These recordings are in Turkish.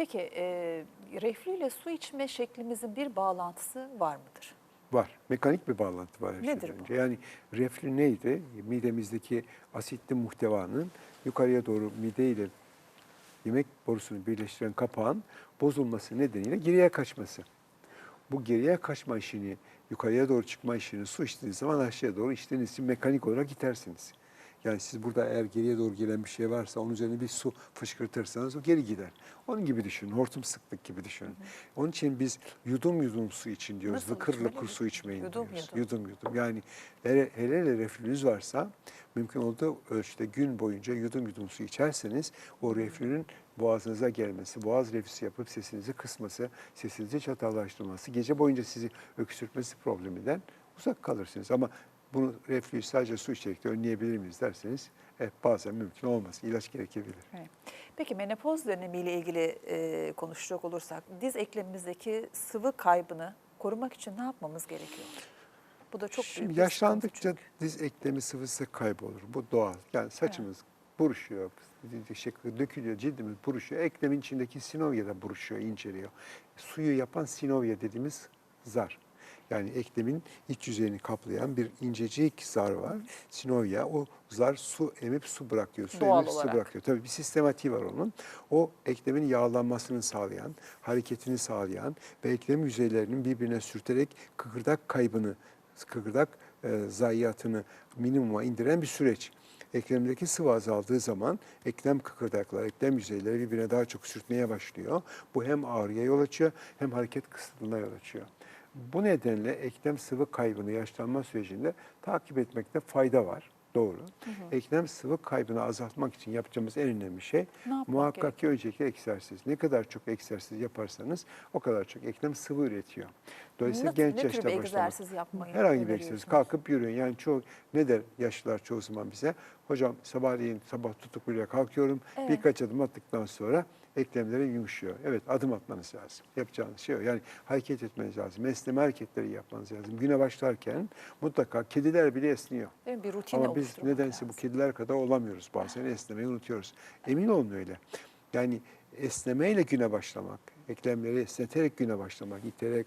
Peki e, reflü ile su içme şeklimizin bir bağlantısı var mıdır? Var. Mekanik bir bağlantı var her Nedir şeyden bu? önce. Yani reflü neydi? Midemizdeki asitli muhtevanın yukarıya doğru mide ile yemek borusunu birleştiren kapağın bozulması nedeniyle geriye kaçması. Bu geriye kaçma işini, yukarıya doğru çıkma işini su içtiğiniz zaman aşağıya doğru içtiğiniz için mekanik olarak itersiniz. Yani siz burada eğer geriye doğru gelen bir şey varsa onun üzerine bir su fışkırtırsanız o geri gider. Onun gibi düşünün, hortum sıklık gibi düşünün. Onun için biz yudum yudum su için diyoruz, Nasıl lıkır lıkır su içmeyin Yudum diyoruz. yudum. Yudum yudum. Yani hele hele, hele reflünüz varsa mümkün olduğu ölçüde gün boyunca yudum yudum su içerseniz o reflünün boğazınıza gelmesi, boğaz reflüsü yapıp sesinizi kısması, sesinizi çatallaştırması, gece boyunca sizi öksürtmesi probleminden uzak kalırsınız. Ama bunu reflüyü sadece su içerek de önleyebilir miyiz derseniz evet, bazen mümkün olmaz. İlaç gerekebilir. Evet. Peki menopoz dönemiyle ilgili e, konuşacak olursak diz eklemimizdeki sıvı kaybını korumak için ne yapmamız gerekiyor? Bu da çok büyük Şimdi bir yaşlandıkça diz eklemi sıvısı kaybolur. Bu doğal. Yani saçımız buruşuyor, şey, dökülüyor, cildimiz buruşuyor. Eklemin içindeki sinovya da buruşuyor, inceliyor. Suyu yapan sinovya dediğimiz zar. Yani eklemin iç yüzeyini kaplayan bir incecik zar var. Sinovya o zar su emip su bırakıyor. Su Doğal emip su olarak. bırakıyor. Tabii bir sistematiği var onun. O eklemin yağlanmasını sağlayan, hareketini sağlayan ve eklem yüzeylerinin birbirine sürterek kıkırdak kaybını, kıkırdak e, zayiatını minimuma indiren bir süreç. Eklemdeki sıvı azaldığı zaman eklem kıkırdakları, eklem yüzeyleri birbirine daha çok sürtmeye başlıyor. Bu hem ağrıya yol açıyor hem hareket kısıtlığına yol açıyor. Bu nedenle eklem sıvı kaybını yaşlanma sürecinde takip etmekte fayda var. Doğru. Eklem sıvı kaybını azaltmak için yapacağımız en önemli şey muhakkak ki öncelikle egzersiz. Ne kadar çok egzersiz yaparsanız o kadar çok eklem sıvı üretiyor. Dolayısıyla Ne- genç ne tür yaşta başlamak. egzersiz yapmayı Herhangi bir egzersiz. Kalkıp yürüyün. Yani çoğu ne der yaşlılar çoğu zaman bize? Hocam sabahleyin sabah tutukluyla kalkıyorum. Evet. Birkaç adım attıktan sonra eklemleri yumuşuyor. Evet adım atmanız lazım. Yapacağınız şey o. Yani hareket etmeniz lazım. Esneme hareketleri yapmanız lazım. Güne başlarken mutlaka kediler bile esniyor. Bir rutin Ama biz nedense bu lazım. kediler kadar olamıyoruz. Bazen esnemeyi unutuyoruz. Emin olun öyle. Yani esnemeyle güne başlamak, eklemleri esneterek güne başlamak, iterek,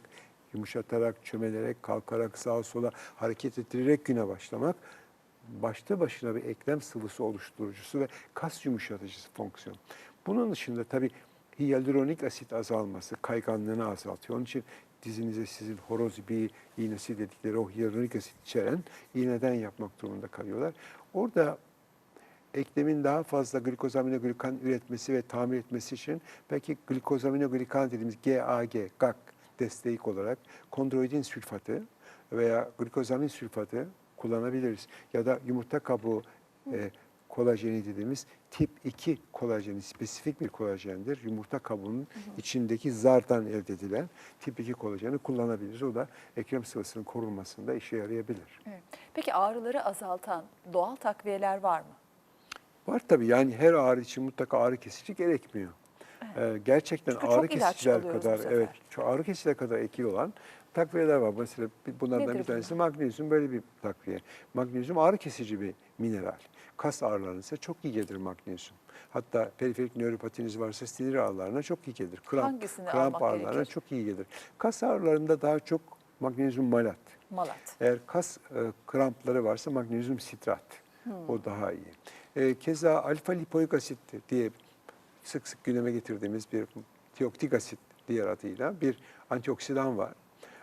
yumuşatarak, çömelerek, kalkarak, sağa sola hareket ettirerek güne başlamak başta başına bir eklem sıvısı oluşturucusu ve kas yumuşatıcısı fonksiyon. Bunun dışında tabii hyaluronik asit azalması kayganlığını azaltıyor. Onun için dizinize sizin horoz bir iğnesi dedikleri o hyaluronik asit içeren iğneden yapmak durumunda kalıyorlar. Orada eklemin daha fazla glikosaminoglikan üretmesi ve tamir etmesi için belki glikosaminoglikan dediğimiz GAG, GAG destek olarak kondroitin sülfatı veya glikozamin sülfatı kullanabiliriz. Ya da yumurta kabuğu e, kolajeni dediğimiz tip 2 kolajeni, spesifik bir kolajendir. Yumurta kabuğunun içindeki zardan elde edilen tip 2 kolajeni kullanabiliriz. O da eklem sıvısının korunmasında işe yarayabilir. Evet. Peki ağrıları azaltan doğal takviyeler var mı? Var tabii yani her ağrı için mutlaka ağrı kesici gerekmiyor. Ee, gerçekten Çünkü ağrı kesiciler kadar evet çok ağrı kesiciler kadar etkili olan takviyeler var. Mesela bunlardan Nedir bir tanesi bunlar? magnezyum böyle bir takviye. Magnezyum ağrı kesici bir mineral. Kas ağrılarınıza çok iyi gelir magnezyum. Hatta periferik nöropatiniz varsa sinir ağrılarına çok iyi gelir. Kramp, Hangisini kramp ağrılarına gerekir? çok iyi gelir. Kas ağrılarında daha çok magnezyum malat. Malat. Eğer kas e, krampları varsa magnezyum sitrat. O daha iyi. E, keza alfa lipoik asit diye sık sık gündeme getirdiğimiz bir tioktik asit diğer adıyla bir antioksidan var.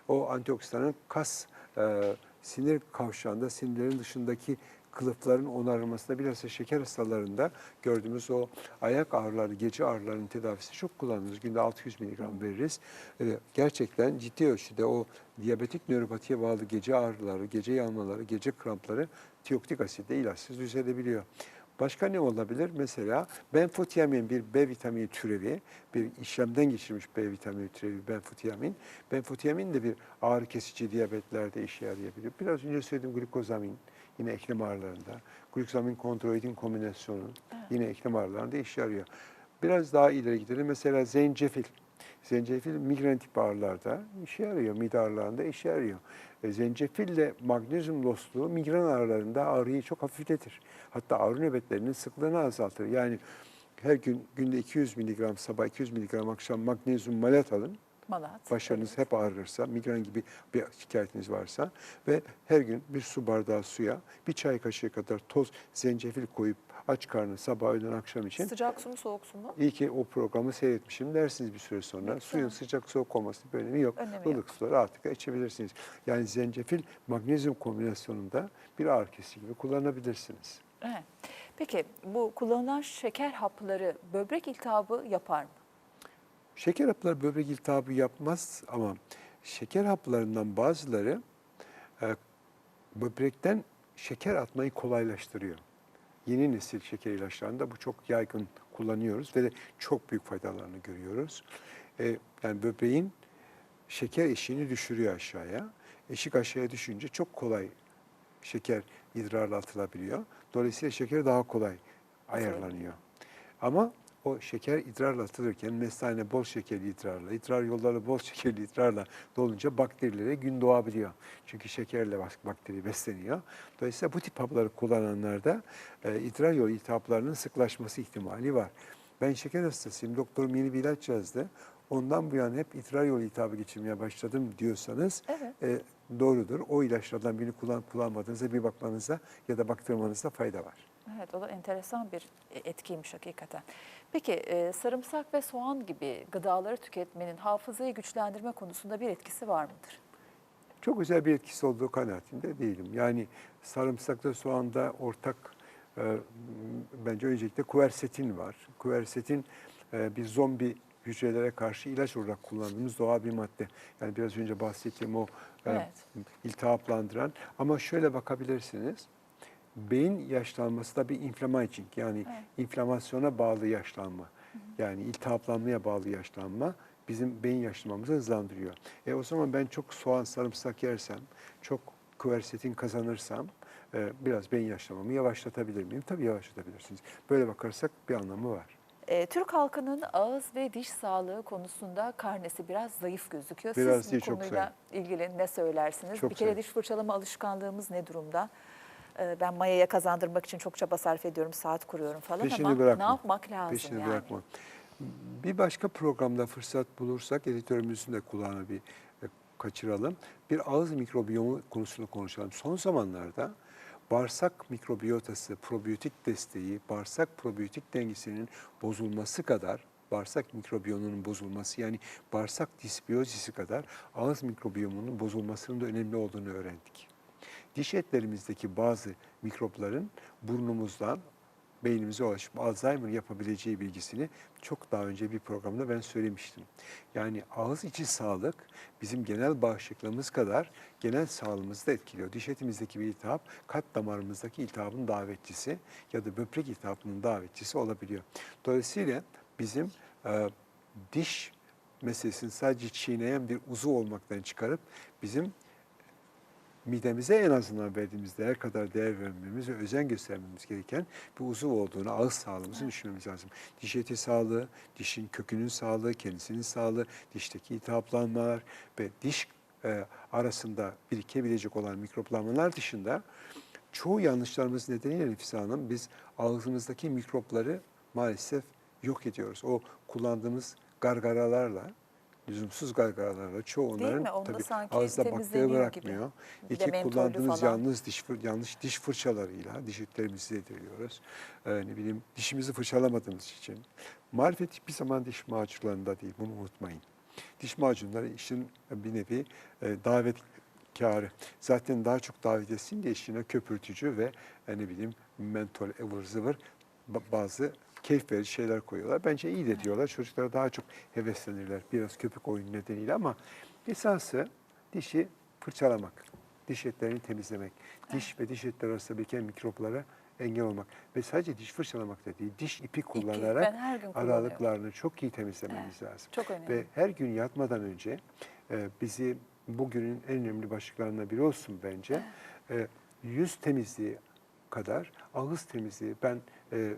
O antioksidanın kas e, sinir kavşağında sinirlerin dışındaki kılıfların onarılmasında bilhassa şeker hastalarında gördüğümüz o ayak ağrıları, gece ağrılarının tedavisi çok kullanıyoruz. Günde 600 miligram veririz. E, gerçekten ciddi ölçüde o diyabetik nöropatiye bağlı gece ağrıları, gece yanmaları, gece krampları tioktik asitle ilaçsız düzelebiliyor. Başka ne olabilir? Mesela benfotiamin bir B vitamini türevi, bir işlemden geçirilmiş B vitamini türevi benfotiamin. Benfotiamin de bir ağrı kesici diyabetlerde işe yarayabiliyor. Biraz önce söylediğim glikozamin yine eklem ağrılarında. Glikozamin kontroidin kombinasyonu yine eklem ağrılarında işe yarıyor. Biraz daha ileri gidelim. Mesela zencefil. Zencefil migren tip ağrılarda işe yarıyor. Mide ağrılarında işe yarıyor. E, zencefille magnezyum losluğu migren ağrılarında ağrıyı çok hafifletir. Hatta ağrı nöbetlerinin sıklığını azaltır. Yani her gün günde 200 miligram sabah 200 miligram akşam magnezyum malat alın. Malat. Başlarınız hep ağrırsa, migren gibi bir şikayetiniz varsa ve her gün bir su bardağı suya bir çay kaşığı kadar toz zencefil koyup aç karnı sabah öğlen akşam için Sıcak su mu soğuk su mu? iyi ki o programı seyretmişim dersiniz bir süre sonra. Güzel. Suyun sıcak soğuk olmasının bir önemi yok. Önemi yok. Ilık suları rahatlıkla içebilirsiniz. Yani zencefil magnezyum kombinasyonunda bir ağrı kesici gibi kullanabilirsiniz. Evet. Peki bu kullanılan şeker hapları böbrek iltihabı yapar mı? Şeker hapları böbrek iltihabı yapmaz ama şeker haplarından bazıları e, böbrekten şeker atmayı kolaylaştırıyor. Yeni nesil şeker ilaçlarında bu çok yaygın kullanıyoruz ve de çok büyük faydalarını görüyoruz. E, yani böbreğin şeker eşiğini düşürüyor aşağıya. Eşik aşağıya düşünce çok kolay şeker idrarla atılabiliyor. Dolayısıyla şeker daha kolay ayarlanıyor. Ama o şeker idrarla atılırken mesane bol şekerli idrarla, idrar yolları bol şekerli idrarla dolunca bakterilere gün doğabiliyor. Çünkü şekerle bak- bakteri besleniyor. Dolayısıyla bu tip hapları kullananlarda e, idrar yolu iltihaplarının sıklaşması ihtimali var. Ben şeker hastasıyım, doktorum yeni bir ilaç yazdı. Ondan bu yana hep idrar yolu iltihabı geçirmeye başladım diyorsanız Evet. e, doğrudur. O ilaçlardan birini kullanıp kullanmadığınızda bir bakmanızda ya da baktırmanızda fayda var. Evet o da enteresan bir etkiymiş hakikaten. Peki e, sarımsak ve soğan gibi gıdaları tüketmenin hafızayı güçlendirme konusunda bir etkisi var mıdır? Çok özel bir etkisi olduğu kanaatinde değilim. Yani sarımsakta soğanda ortak e, bence öncelikle kuversetin var. Kuversetin e, bir zombi hücrelere karşı ilaç olarak kullandığımız doğal bir madde. Yani biraz önce bahsettiğim o e, Evet. iltihaplandıran. Ama şöyle bakabilirsiniz. Beyin yaşlanması da bir inflamaging yani Evet. inflamasyona bağlı yaşlanma. Yani iltihaplanmaya bağlı yaşlanma bizim beyin yaşlanmamızı hızlandırıyor. E o zaman ben çok soğan, sarımsak yersem, çok kuversetin kazanırsam e, biraz beyin yaşlanmamı yavaşlatabilir miyim? Tabii yavaşlatabilirsiniz. Böyle bakarsak bir anlamı var. E, Türk halkının ağız ve diş sağlığı konusunda karnesi biraz zayıf gözüküyor. Biraz Siz bu çok konuyla ilgili ne söylersiniz? Çok bir kere zayıf. diş fırçalama alışkanlığımız ne durumda? E, ben mayaya kazandırmak için çok çaba sarf ediyorum, saat kuruyorum falan Peşini ama bırakma. ne yapmak lazım Peşini yani? bırakma. Bir başka programda fırsat bulursak editörümüzün de kulağına bir e, kaçıralım. Bir ağız mikrobiyomu konusunu konuşalım. Son zamanlarda bağırsak mikrobiyotası, probiyotik desteği, bağırsak probiyotik dengesinin bozulması kadar bağırsak mikrobiyonunun bozulması yani bağırsak disbiyozisi kadar ağız mikrobiyomunun bozulmasının da önemli olduğunu öğrendik. Diş etlerimizdeki bazı mikropların burnumuzdan beynimize ulaşıp Alzheimer yapabileceği bilgisini çok daha önce bir programda ben söylemiştim. Yani ağız içi sağlık bizim genel bağışıklığımız kadar genel sağlığımızı da etkiliyor. Diş etimizdeki bir iltihap kalp damarımızdaki iltihabın davetçisi ya da böbrek iltihabının davetçisi olabiliyor. Dolayısıyla bizim e, diş meselesini sadece çiğneyen bir uzuv olmaktan çıkarıp bizim midemize en azından verdiğimiz değer kadar değer vermemiz ve özen göstermemiz gereken bir uzuv olduğunu, ağız sağlığımızı düşünmemiz lazım. Diş eti sağlığı, dişin kökünün sağlığı, kendisinin sağlığı, dişteki iltihaplanmalar ve diş e, arasında birikebilecek olan mikroplanmalar dışında çoğu yanlışlarımız nedeniyle Nefise Hanım biz ağzımızdaki mikropları maalesef yok ediyoruz. O kullandığımız gargaralarla, lüzumsuz gargaralarla çoğu Değil onların mi? Onda tabii sanki ağızda bakteri gibi. bırakmıyor. De İki mentollü kullandığımız falan. yalnız diş yanlış diş fırçalarıyla diş etlerimizi zedeliyoruz. Ee, ne bileyim dişimizi fırçalamadığımız için. Marifet hiçbir zaman diş macunlarında değil. Bunu unutmayın. Diş macunları işin bir nevi e, davet kârı. Zaten daha çok davet etsin diye içine köpürtücü ve e, ne bileyim mentol, ıvır zıvır ba- bazı keyif verici şeyler koyuyorlar. Bence iyi de diyorlar. Çocuklara daha çok heveslenirler. Biraz köpük oyunu nedeniyle ama esası dişi fırçalamak, diş etlerini temizlemek, diş ve diş etleri arasında biriken mikroplara engel olmak ve sadece diş fırçalamak da değil, diş ipi kullanarak kullanıyorum. aralıklarını çok iyi temizlememiz lazım. Çok önemli. Ve her gün yatmadan önce e, bizi bugünün en önemli başlıklarından biri olsun bence. E, yüz temizliği kadar ağız temizliği. Ben e, e,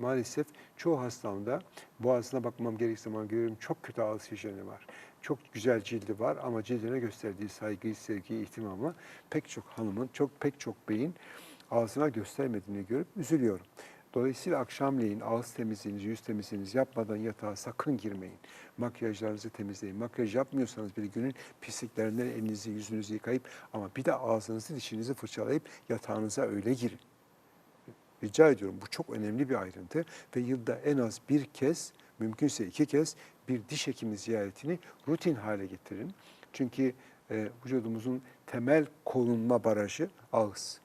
maalesef çoğu hastamda boğazına bakmam gerektiği zaman görüyorum çok kötü ağız hijyeni var. Çok güzel cildi var ama cildine gösterdiği saygıyı, sevgiyi, ihtimamı pek çok hanımın, çok pek çok beyin ağzına göstermediğini görüp üzülüyorum. Dolayısıyla akşamleyin ağız temizliğinizi, yüz temizliğinizi yapmadan yatağa sakın girmeyin. Makyajlarınızı temizleyin. Makyaj yapmıyorsanız bir günün pisliklerinden elinizi, yüzünüzü yıkayıp ama bir de ağzınızı, dişinizi fırçalayıp yatağınıza öyle girin. Rica ediyorum bu çok önemli bir ayrıntı ve yılda en az bir kez, mümkünse iki kez bir diş hekimi ziyaretini rutin hale getirin. Çünkü e, vücudumuzun temel korunma barajı ağız,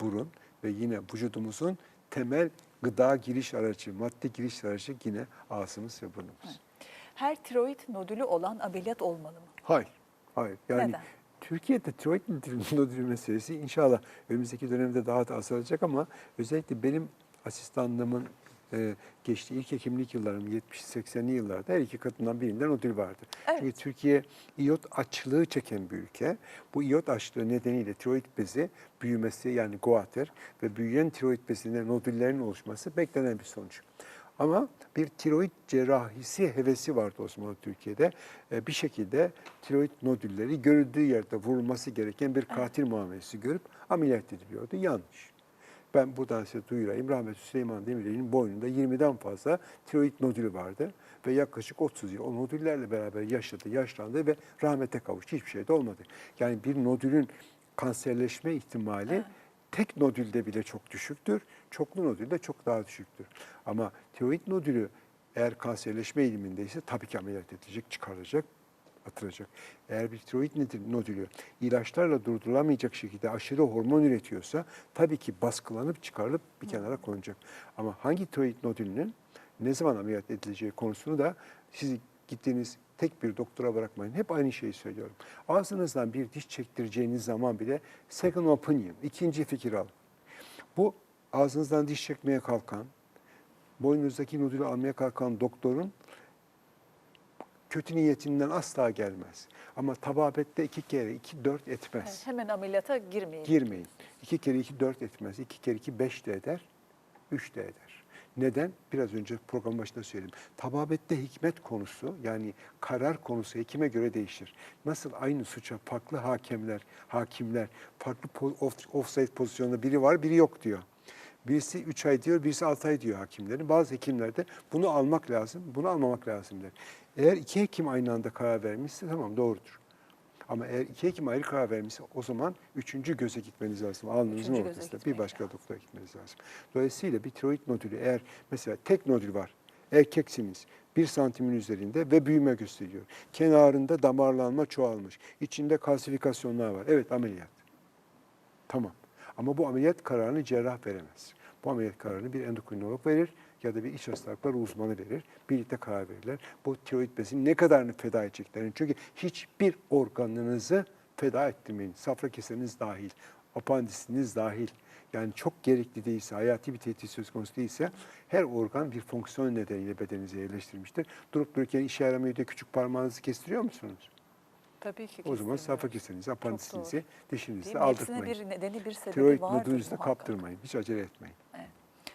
burun ve yine vücudumuzun temel gıda giriş aracı, madde giriş aracı yine ağzımız ve burnumuz. Her tiroid nodülü olan ameliyat olmalı mı? Hayır, hayır. Yani Neden? Türkiye'de tiroid nodülü meselesi inşallah önümüzdeki dönemde daha da azalacak ama özellikle benim asistanlığımın e, geçtiği ilk hekimlik yıllarım 70-80'li yıllarda her iki kadından birinde nodül vardı. Evet. Çünkü Türkiye iyot açlığı çeken bir ülke. Bu iyot açlığı nedeniyle tiroid bezi büyümesi yani goiter ve büyüyen tiroid bezinde nodüllerin oluşması beklenen bir sonuç. Ama bir tiroid cerrahisi hevesi vardı Osmanlı Türkiye'de. E, Bir şekilde tiroid nodülleri görüldüğü yerde vurulması gereken bir katil muamelesi görüp ameliyat ediliyordu. Yanlış. Ben buradan size duyurayım. Rahmetli Süleyman Demirel'in boynunda 20'den fazla tiroid nodülü vardı. Ve yaklaşık 30 yıl o nodüllerle beraber yaşadı, yaşlandı ve rahmete kavuştu. Hiçbir şey de olmadı. Yani bir nodülün kanserleşme ihtimali tek nodülde bile çok düşüktür. Çoklu nodülde çok daha düşüktür. Ama tiroid nodülü eğer kanserleşme eğilimindeyse tabii ki ameliyat edilecek, çıkarılacak, atılacak. Eğer bir tiroid nodül- nodülü ilaçlarla durdurulamayacak şekilde aşırı hormon üretiyorsa tabii ki baskılanıp çıkarılıp bir kenara konacak. Ama hangi tiroid nodülünün ne zaman ameliyat edileceği konusunu da siz gittiğiniz tek bir doktora bırakmayın. Hep aynı şeyi söylüyorum. Ağzınızdan bir diş çektireceğiniz zaman bile second opinion, ikinci fikir alın. Bu ağzınızdan diş çekmeye kalkan, boynunuzdaki nodülü almaya kalkan doktorun kötü niyetinden asla gelmez. Ama tababette iki kere iki dört etmez. Evet, hemen ameliyata girmeyin. Girmeyin. İki kere iki dört etmez. İki kere iki beş de eder. Üç de eder. Neden? Biraz önce program başında söyledim. Tababette hikmet konusu yani karar konusu hekime göre değişir. Nasıl aynı suça farklı hakemler, hakimler farklı off- offside pozisyonda biri var biri yok diyor. Birisi 3 ay diyor, birisi 6 ay diyor hakimlerin. Bazı hekimler de bunu almak lazım, bunu almamak lazım der. Eğer iki hekim aynı anda karar vermişse tamam doğrudur. Ama eğer iki hekim ayrı karar vermişse o zaman üçüncü göze gitmeniz lazım. Alnınızın ortasında bir başka lazım. doktora gitmeniz lazım. Dolayısıyla bir tiroid nodülü eğer mesela tek nodül var, erkeksiniz, bir santimin üzerinde ve büyüme gösteriyor. Kenarında damarlanma çoğalmış, içinde kalsifikasyonlar var. Evet ameliyat. Tamam. Ama bu ameliyat kararını cerrah veremez. Bu ameliyat kararını bir endokrinolog verir ya da bir iç hastalıkları uzmanı verir. Birlikte karar verirler. Bu tiroid bezinin ne kadarını feda edeceklerini. Çünkü hiçbir organınızı feda ettirmeyin. Safra keseriniz dahil, apandisiniz dahil. Yani çok gerekli değilse, hayati bir tehdit söz konusu değilse her organ bir fonksiyon nedeniyle bedeninize yerleştirmiştir. Durup dururken işe yaramıyor diye küçük parmağınızı kestiriyor musunuz? Tabii ki O zaman safra kesenizi, apandisinizi, dişinizi mi? Hepsine aldırtmayın. bir nedeni, bir sebebi Tiroid vardır muhakkak. kaptırmayın. Hiç acele etmeyin.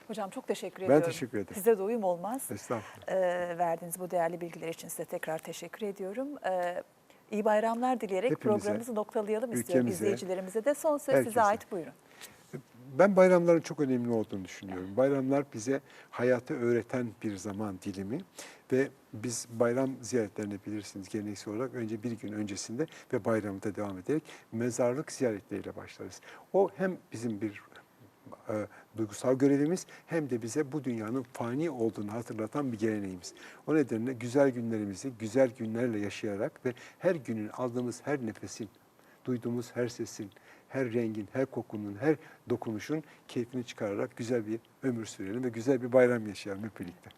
Hocam çok teşekkür Ben ediyorum. teşekkür ederim. Size doyum olmaz. Estağfurullah. Ee, verdiğiniz bu değerli bilgiler için size tekrar teşekkür ediyorum. Ee, iyi bayramlar dileyerek Hepimize, programımızı noktalayalım istiyorum. ülkemize, İzleyicilerimize de son söz herkese. size ait buyurun. Ben bayramların çok önemli olduğunu düşünüyorum. Bayramlar bize hayatı öğreten bir zaman dilimi ve biz bayram ziyaretlerini bilirsiniz geleneksel olarak önce bir gün öncesinde ve bayramda devam ederek mezarlık ziyaretleriyle başlarız. O hem bizim bir e, duygusal görevimiz hem de bize bu dünyanın fani olduğunu hatırlatan bir geleneğimiz. O nedenle güzel günlerimizi güzel günlerle yaşayarak ve her günün aldığımız her nefesin, duyduğumuz her sesin, her rengin, her kokunun, her dokunuşun keyfini çıkararak güzel bir ömür sürelim ve güzel bir bayram yaşayalım hep birlikte.